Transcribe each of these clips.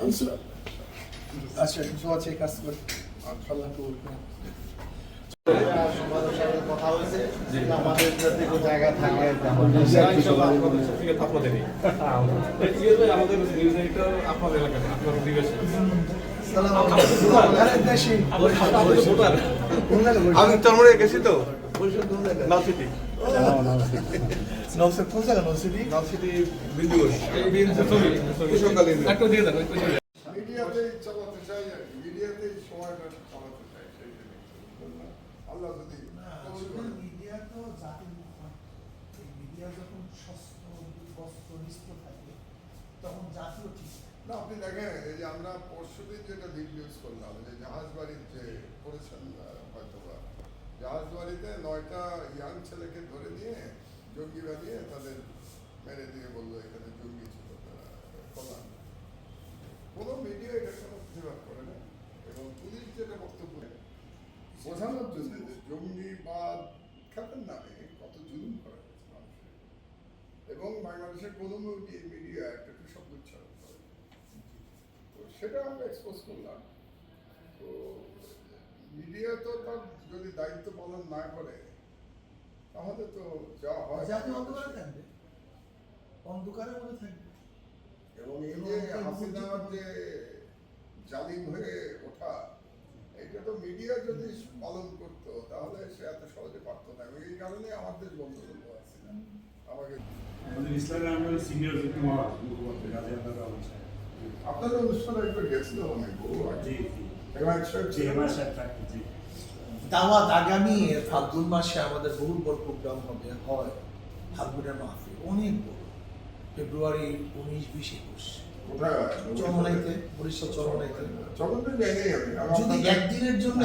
আচ্ছা? আমি চরমরে গেছি তো বলছেন কোন জায়গায়? নালসিটি নওসিটি কোন জায়গায় নওসিটি নালসিটি বিন্দু ছবি একটা দিয়ে দেন। ওই চালাতে চাই আর কি। সময়টা চালাতে চাই সেই জন্য বললাম, আল্লাহ যদি মিডিয়া তো জাতির মিডিয়া যখন সস্ত বস্ত্র নিস্ত থাকে তখন জাতিও ঠিক। না আপনি দেখেন এই যে আমরা পরশুদিন যেটা নিউজ করলাম যে জাহাজ বাড়ির যে করেছেন হয়তো বাড়িতে নয়টা ইয়াং ছেলেকে ধরে নিয়ে জঙ্গি বানিয়ে তাদের মেরে দিয়ে বলল, এখানে জঙ্গি ছিল তারা কোনো মিডিয়া এটা কোনো প্রতিবাদ করে না। এবং পুলিশ যেটা বক্তব্য বোঝানোর জন্য যে জঙ্গিবাদ খ্যাতের নামে কত জুলুম করা হয়েছে মানুষের। এবং বাংলাদেশের কোনো মিডিয়া একটা একটু উচ্চারণ করে। সেটা আমরা এক্সপোজ করলাম। মিডিয়া তো তার যদি দায়িত্ব পালন না করে তাহলে তো যা হয় জাতি অন্ধকারে থাকবে। অন্ধকারের মধ্যে থাকবে। এবং এই যে হাসিনার যে জালিম হয়ে ওঠা এটা তো মিডিয়া যদি পালন করতো তাহলে সে এত সহজে পারতো না। এবং এই কারণে আমাদের বন্ধ করল হাসিনা। আমাকে আমাদের ইসলামে আমরা সিনিয়র আপনাদের অনুষ্ঠানে একবার গেছিল অনেক বহু জি। দাওয়াত আগামী ফাল্গুন মাসে আমাদের বহুত বড় প্রোগ্রাম হবে হয় ফাল্গুনের মাহফিল অনেক বড় ফেব্রুয়ারি উনিশ বিশ একুশ বরিশাল যদি একদিনের জন্য।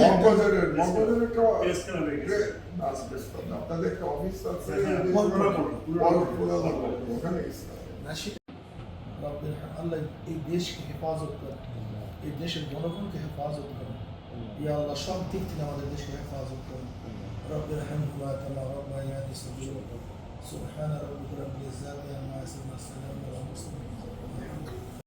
না, হ্যাঁ, সেটা আল্লাহ এই দেশকে হেফাজত করে এই দেশের জনগণকে হেফাজত করে ইয়া আল্লাহ সব দিক থেকে আমাদের দেশকে হেফাজত করে রব্বের কামা রাব্বায়ানি সগীরা সুবহান রাব্বিকা রাব্বিল ইজ্জাতি আম্মা ইয়াসিফুন ওয়া সালামুন আলা মুরসালিন